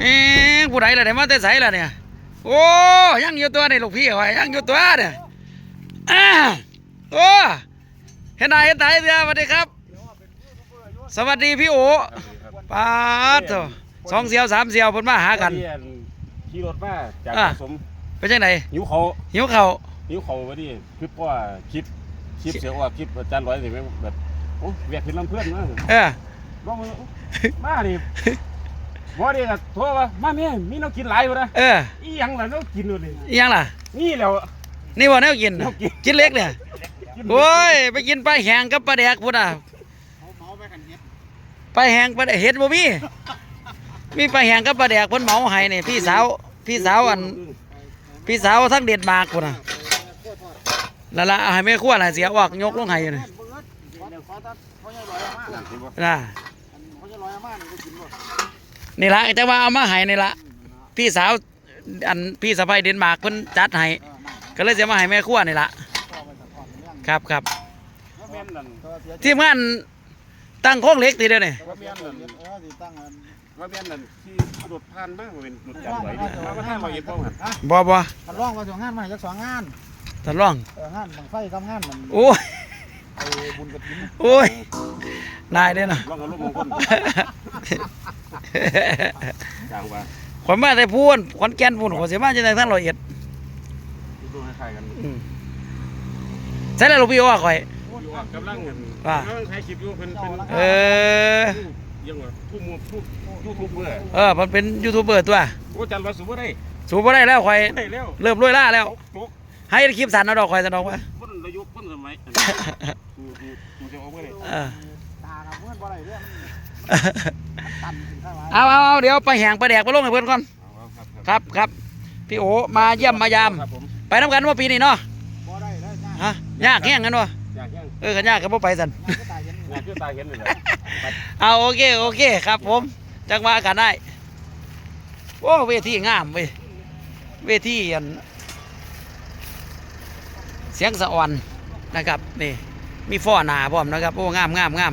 เอ๊ะผู้ใดล่ะเนี่ยมาแต่ไสล่ะเนี่ย โอ้ยังอยู่ตัวนี่ลูกพี่ข่อยยังอยู่ตัวเนี่ยอ่าโอ้เห็นไหนเห็นไหนเดียวสวัสดีครับ สวัสดีพี่โอปาดโถสองเสียวสามเสียวเพิ่นมาหากันขี่รถมาจากอะ ผสมเป็นจังไดหิวเขาหิวข้าว หิวเขาวะดิคือเพราะว่าคลิปคลิปเสียว่าคลิปอาจารย์ร้อยสิแม่งแบบโอ้เวียกขึ้นลำเพื่อนมาเออบอกมึงมาดิ บ่ดิก็โทรว่ามาแม่มีแน้องกินหลายอยู่นะเอออีหยังล่ะแน้องกินอยู่นี่อิหยังล่ะ นี่แหล้ว นี่ว่าแนวกินแนวกิน กินเล็กเนี่ยโอ้ยไปกินปลาแห้งกับปลาแดกพุ่นอะปลาแห้งปลาแดกเห็ดบ่มีมีปลาแห้งกับปลาแดกเพิ่นเหมาให้นี่พี่สาวพี่สาวอัน พี่สาวทั้งเด็ดมากพุ่นน่ะแล้วละเอาให้แม่ครัวน่ะเสียออกยกลงให้อยู่นี่น่ะ นี่ละแต่ว่าเอามาให้นี่ละพี่สาวอันพี่สะใภ้เดนมาร์กเพิ่นจัดให้ก็เลยจะมาให้แม่ครัวนี่ละครับครับว่าแม่นนั่นทีมงานตั้งโค้งเหล็กทีเดียวนี่ว่าแม่นนั่นเออสิตั้งอันว่าแม่นนั่นที่รถผ่านมาบ่เป็นรถจันไหวนี่มาว่าทางเราเย็นบ่หั่นบ่บ่มันร้องว่าสองงานมาจากสองงานทดลองเอองานบังไฟกับงานมันโอ้ยไอ้บุญกระถิ่นโอ้ยนายเด้อนะลองเอารถมงคล จางว่าขวัญมาแต่พูนขวัญแก่นพูนขวัญเสียมาจากทางร้อยเอ็ดดูคล้ายๆกันอืมใช่แล้วลูกพี่ว่าข่อยอยู่ว่ากำลังเห็นว่ากำลังถ่ายคลิปอยู่เพิ่นเป็นเออยังว่าผู้มูผู้ยูทูบเบอร์เออมันเป็นยูทูบเบอร์ตัวโอ้จันว่าสูบบ่ได้สูบบ่ได้แล้วข่อยได้แล้วเริ่มรวยล่าแล้วตกให้คลิปสันเอาดอกข่อยสนองว่าคนระยุคคนสมัยกูกูกูจะเอาบ่ได้เออตากับเพื่อนบ่ได้เรื่อง มันตันถึงข้างหลังเอาเอาเอาเดี๋ยวไปแหงไปแดกไปลงให้เพื่อนก่อนครับครับครับพี่โอมาเยี่ยมมายามครับผมไปน้ำกันว่าปีนี้เนาะบ่ได้ได้ง่ายฮะยากแห้งกันวะอยากยังเออกันยากกันบ่ไปสันงานก็ตายยันอยากคือตาเห็นเลยเอาโอเคโอเคครับผมจังว่ากันได้โอ้เวทีงามเว้ยเวทีอันเสียงสะอ่อนนะครับนี่มีฟ้อหนาพร้อมนะครับโอ้งามงามงาม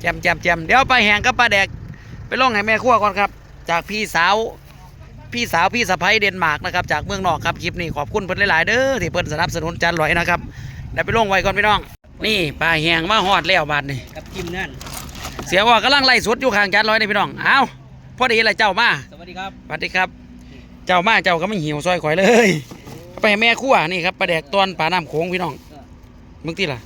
แจมแจมแจมเดี๋ยวไปแหงกับปลาแดก ไปล่องให้แม่ครัวก่อนครับ จากพี่สาวพี่สาวพี่สะพ้ยเดนมาร์กนะครับจากเมืองนอกครับคลิปนี้ขอบคุณเพิ่นหลาย ๆ เด้อที่เพิ่นสนับสนุนจานลอยนะครับเดี๋ยวไปล่องไว้ก่อนพี่น้อง นี่ปลาแหงมาฮอดแล้วบาดนี่กับจิมนั่นเสียว่ากำลังไล่สดอยู่ข้างจานร้อยนี่พี่น้องเอาพอดีเลยเจ้ามาสวัสดีครับสวัสดีครับ เจ้ามาเจ้าก็ไม่หิวซอยข่อยเลยไปให้แม่ครั่วนี่ครับปลาแดกตอนปลาน้ำโขงพี่น้องมึงที่ล่ะ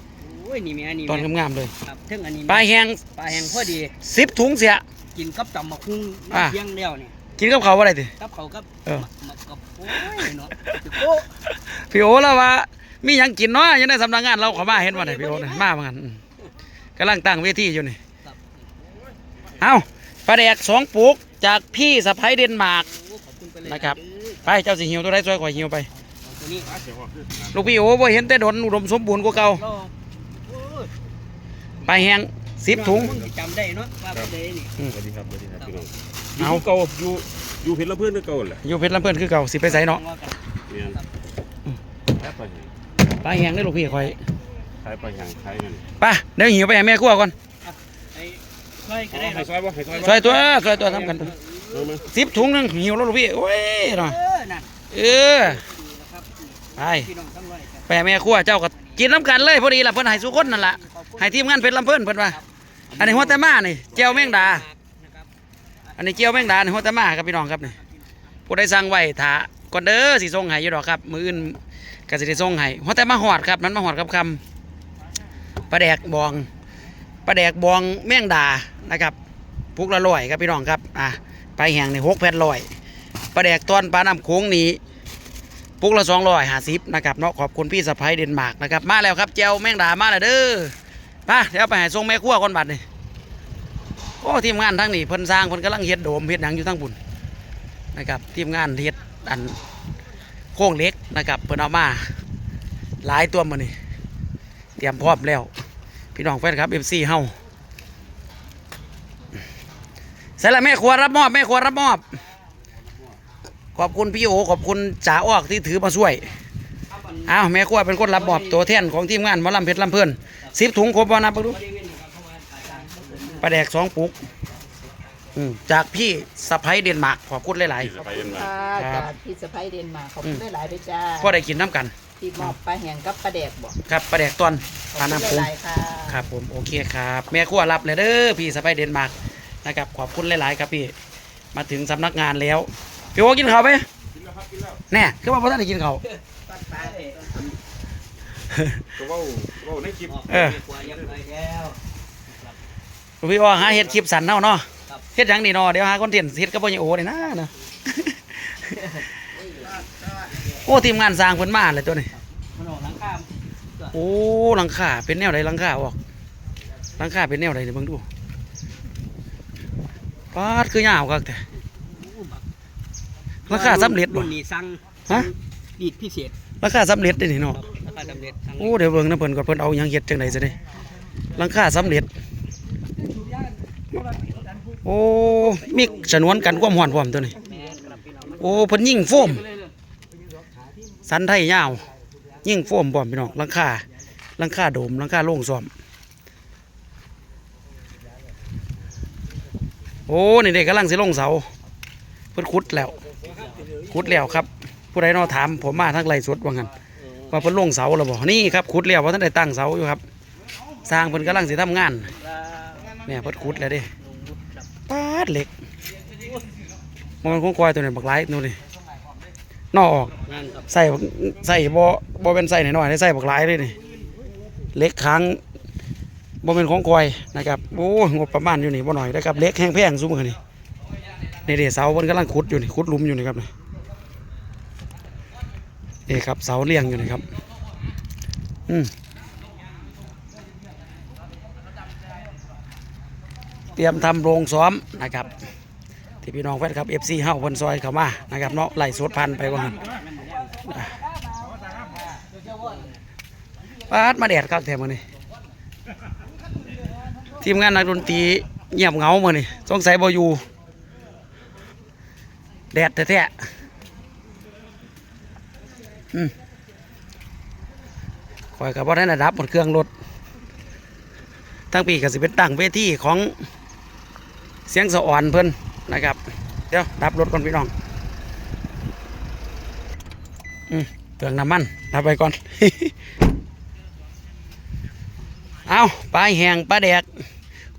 โอ้ยนี่แม่นี่ตอนแม่งามๆเลยครับเทิงอันนี้ปลาแห้งปลาแห้งพอดีสิบถุงเสีย กินกับตำมะคุ้งอ่าเที่ยงแล้วนี่กินกับเขาวอะไรติ กับเขาวกับเออ มะกับโอ้ยเนาะโอ้พี่โอแล้วว่า มีหยังกินเนาะยังได้สำนักงานเราเขามาเห็นว่าไหนพี่โอเนี่ยมาเหมือนกันอืมกำลังตั้งเวทีอยู่นี่ ครับเอาปลาแดกสองปุกจากพี่สะพ้ยเดนมาร์กขอบคุณไปเลยนะครับเด้อไปเจ้าสิหิวตัวใดซอยข่อยหิวไป เอาตัวนี้เสียว่าคือลูกพี่โอ้บ่เห็นแต่ดนอุดมสมบูรณ์กว่าเก่าเราโอ้ยปลาแห้ง สิบถุงมึจำได้เนาะว่าประเดนี่สวัสดีครับสวัสดีครับพี่น้องเอาอยู่เก่าอยู่อยู่เพชรละเพื่อนเก่าแหละอยู่เพชรลำเพื่อนคือเก่าสิไปใส่เนาะว่ากันเนี่ยแค่ไปหยังปลาแห้งได้อลูกพี่คอยขายไปหยังขายนั่นไปเดี๋ยวหิวไปให้แม่ครัวก่อนไอ้ค่อยก็ได้ให้ครับซอยบ่ให้ซอยบ่ซอยตัวซอยตัวทำกันเอามาสิบถุงหนึงหิวแล้วลูกพี่โอ้ยเนาะเออนั่นเออดีแล้วครับไปพี่น้องทั้งร้อยครับไปให้แม่ครัวเจ้าก็กินน้ำกันเลยพอดีล่ะเพิ่นให้สุคนนั่นล่ะให้ทีมงานเพชรลำเพื่อนเพิ่นว่า อันนี้หัวแต่มานี่เจียวแมงดา อันนี้เจียวแมงดานี่หัวแต่มาครับพี่น้องครับนี่ผู้ใดสั่งไว้ถาก่อนเด้อสิส่งให้อยู่ดอกครับ มืออื่นก็สิได้ส่งให้หัวแต่มาหอดครับ มันมาหอดกับคำปลาแดกบองปลาแดกบองแมงดานะครับพุกละร้อยครับพี่น้องครับอะไปแห่งนี่หกแผ่นร้อยปลาแดกตอนปลาน้ำโขงนี้พุกละสองร้อยห้าสิบนะครับเนาะขอบคุณพี่สะพ้ายเดนมาร์กนะครับ มาแล้วครับเจียวแมงดามาแล้วเด้อ มาเดี๋ยวไปห้ส่งแม่ครัวคนบัดนี่โอ้ทีมงานทั้งนี้เพิ่นสร้างเพิ่นกำลังเฮ็ดโดมเฮ็ดหยังอยู่ทั้งบุญนะครับทีมงานเฮ็ดอันโค้งเล็กนะครับเพิ่นเอามาหลายตัวมื้อนี้เตรียมพร้อมแล้ว พี่น้องแฟนครับ FC เฮาใส่ละแม่ครัวรับมอบแม่ครัวรับมอบ ขอบคุณพี่โอขอบคุณจ่าออกที่ถือมาช่วย อ้าวแม่ครัวเป็นคนรับมอบตัวแทนของทีมงานหมอลำเพชรลำเพิ่นสิบถุงครบบ่นับเบิ่งดูบริเวณนี้ครับเพราะว่าอาจารย์เขาเปิดปลาแดกสองปุกอืมจากพี่สะพ้ยเดนมาร์กขอบคุณหลายที่จะไปเอ็นมาค่ะครับ จากพี่สะพ้ยเดนมาร์กขอบคุณหลายๆด้วยจ้าๆพ่อได้กินน้ำกัน ที่มอบปลาแห้งกับปลาแดกบอกครับประแดกตอนขอบปลาคุณน้ำปูหลายๆค่ะ ครับผมโอเคครับแม่ครัวรับเลยเด้อพี่สะพ้ยเดนมาร์กนะครับขอบคุณหลาย ๆ ครับพี่ มาถึงสำนักงานแล้ว พี่โอกินข้าวไหมแน่คือว่าพ่อท่านได้กินข้าว ก็เว่าเว่าในคลิปเออกว่ายังไงแล้วพี่โอหาเฮ็ดคลิปสันเนาะเนาะครับ เฮ็ดหยังนี่เนาะเดี๋ยวหาคอนเทนต์เฮ็ดกับพ่อใหญ่โอนี่นะเนาะ โอ้ทีมงานสร้างเพิ่นมาเลยตัวนี้ มันออกหลังข้ามโอ้หลังคาเป็นแนวใดหลังคาออกหลังคาเป็นแนวใดเดี๋ยวเบิ่งดูปาดคือยาวกักแต่หลังคาสำเร็จบ่รุ่นนี้สั่งฮะ ดีดพิเศษ หลังคาสำเร็จได้นี่เนาะราคาสำเร็จสั่งโอ้เดี๋ยวเบิ่งนะเพิ่นก่อนเพิ่นเอาหยังเฮ็ดจังไดซะเด้หลังคาสำเร็จ โอ้มีฉนวนกันความร้อนพร้อมตัวนี้แม่นครับพี่น้องโอ้เพิ่นยิงโฟม สันไทยยาวยิงโฟมพร้อมพี่น้องหลังคาหลังคาโดมหลังคาโล่งซ้อมโอ้นี่เด็กกำลังสิลงเสาเพิ่นขุดแล้วขุดแล้วครับ ผู้ใดเนอถามผมมาทั้งไรสดว่างั้นว่าเพิ่นลงเสาแล้วบ่นี่ครับขุดแล้วว่าท่านได้ตั้งเสาอยู่ครับ สร้างเพิ่นกำลังสิทำงานเนี่ยเพิ่นขุดแล้วเด้ปาดเหล็กมันคงควายตัวนี้บักหลายนู่นนี่นอออกนั่นครับใส่บักใส่บ่บ่เป็นใส่น้อยๆได้ใส่บักหลายเลยนี่เหล็กค้างบ่เป็นของควายนะครับโอ้งบประมาณอยู่นี่บ่หน่อยนะครับเหล็กแห้งแพงซุมื้อนี่นี่เด้เสาเพิ่นกำลังขุดอยู่นี่ขุดหลุมอยู่นี่ครับนี่ นี่ครับเสาเลี้ยงอยู่นี่ครับ อืมเตรียมทำโรงซ้อมนะครับที่พี่น้องแฟนครับ FC เฮาพิ่นซอยเข้ามานะครับเนาะไหล่สดพันไปว่าหั่นปาดมาแดดครับแถมมื้อนี้ทีมงานนักดนตรีเงียบเงามื้อนี้สงสัยบอยู่แดดแท้ๆ คอยกับว่าได้ระดับหมดเครื่องรถทั้งปีก็สิเป็นตั้งเวทีของเสียงสะอ่อนเพิ่นนะครับ เดี๋ยวดับรถก่อนพี่น้องอเตืองน้ำมันดับไปก่อน เอาปลาแหงปลาแดก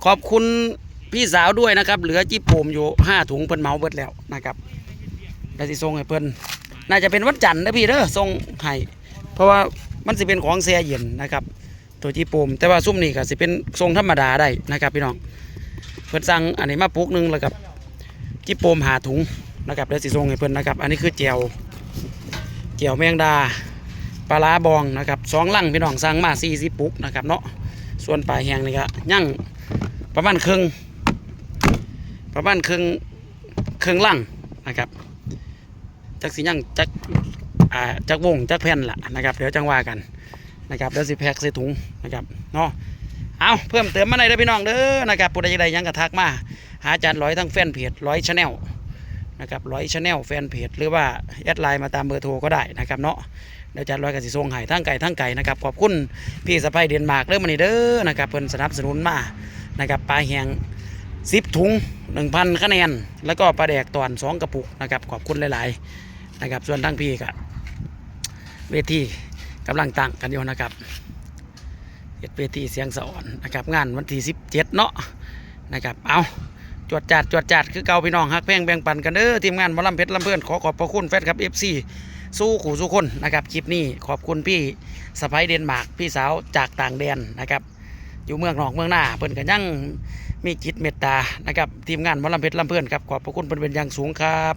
ขอบคุณพี่สาวด้วยนะครับ เหลือจิโปมอยู่ห้าถุงเพิ่นเมาเบิดแล้วนะครับได้สิส่งให้เพิ่น น่าจะเป็นวันจันทร์นะพี่เด้อส่งให้เพราะว่ามันสิเป็นของแช่เย็นนะครับ ตัวจิโปมแต่ว่าซุ่มนี่ก็สิเป็นทรงธรรมดาได้นะครับพี่น้องเพิ่นสั่งอันนี้มาปุกหนึงแล้วกับจิโปมหาถุงนะครับเดี๋ยวสิส่งให้เพิ่นนะครับ อันนี้คือเจียวเจียวแมงดาปลาร้าบองนะครับสองลังพี่น้องสั่งมาสี่สิบปุกนะครับเนาะส่วนปลาแหงนี่ก็ย่างประมาณครึ่งประมาณครึ่งครึ่งลังนะครับ จักสิย่างจักอ่าจักวงจักแผ่นละนะครับเดี๋ยวจังว่ากันนะครับเดี๋ยวสิแพ็กใส่ถุงนะครับเนาะเอาเพิ่มเติมมาหน่อยเด้อพี่น้องเด้อนะครับผู้ใดจะได้ยังกระทักมา หาอาจารย์ร้อยทั้งแฟนเพจร้อยชาแนลนะครับร้อยชาแนลแฟนเพจหรือว่าแอดไลน์มาตามเบอร์โทรก็ได้นะครับเนาะเดี๋ยวจารย์ร้อยกับสิส่งให้ทั้งไก่ทั้งไก่นะครับขอบคุณพี่สะพายเดนมาร์กเริ่มมานี่เด้อนะครับเพิ่นสนับสนุนมานะครับปลาแหง สิบถุงหนึ่งพันคะแนน แล้วก็ปลาแดกตอนสองกระปุกนะครับขอบคุณหลายๆนะครับส่วนทั้งพี่กับเวทีกำลังตั้งกันอยู่นะครับเฮ็ดเวทีเสียงสะอ่อนนะครับงานวันที่สิบเจ็ดเนาะนะครับเอาจวดจัดจวดจัดคือเก่าพี่น้องฮักแพงแบ่งปันกันเด้อทีมงานมอลำเพชรลำเพื่อนขอขอบพระคุณแฟนครับ FC สู้ขู่สู้คนนะครับคลิปนี้ขอบคุณพี่สะพ้ายเดนมาร์กพี่สาวจากต่างแดนนะครับอยู่เมืองนอกเมืองหน้าเพิ่นกันยัง มีจิตเมตตานะครับทีมงานหมอลำเพชรลำเพื่อนครับขอบพระคุณเป็นเป็นอย่างสูงครับ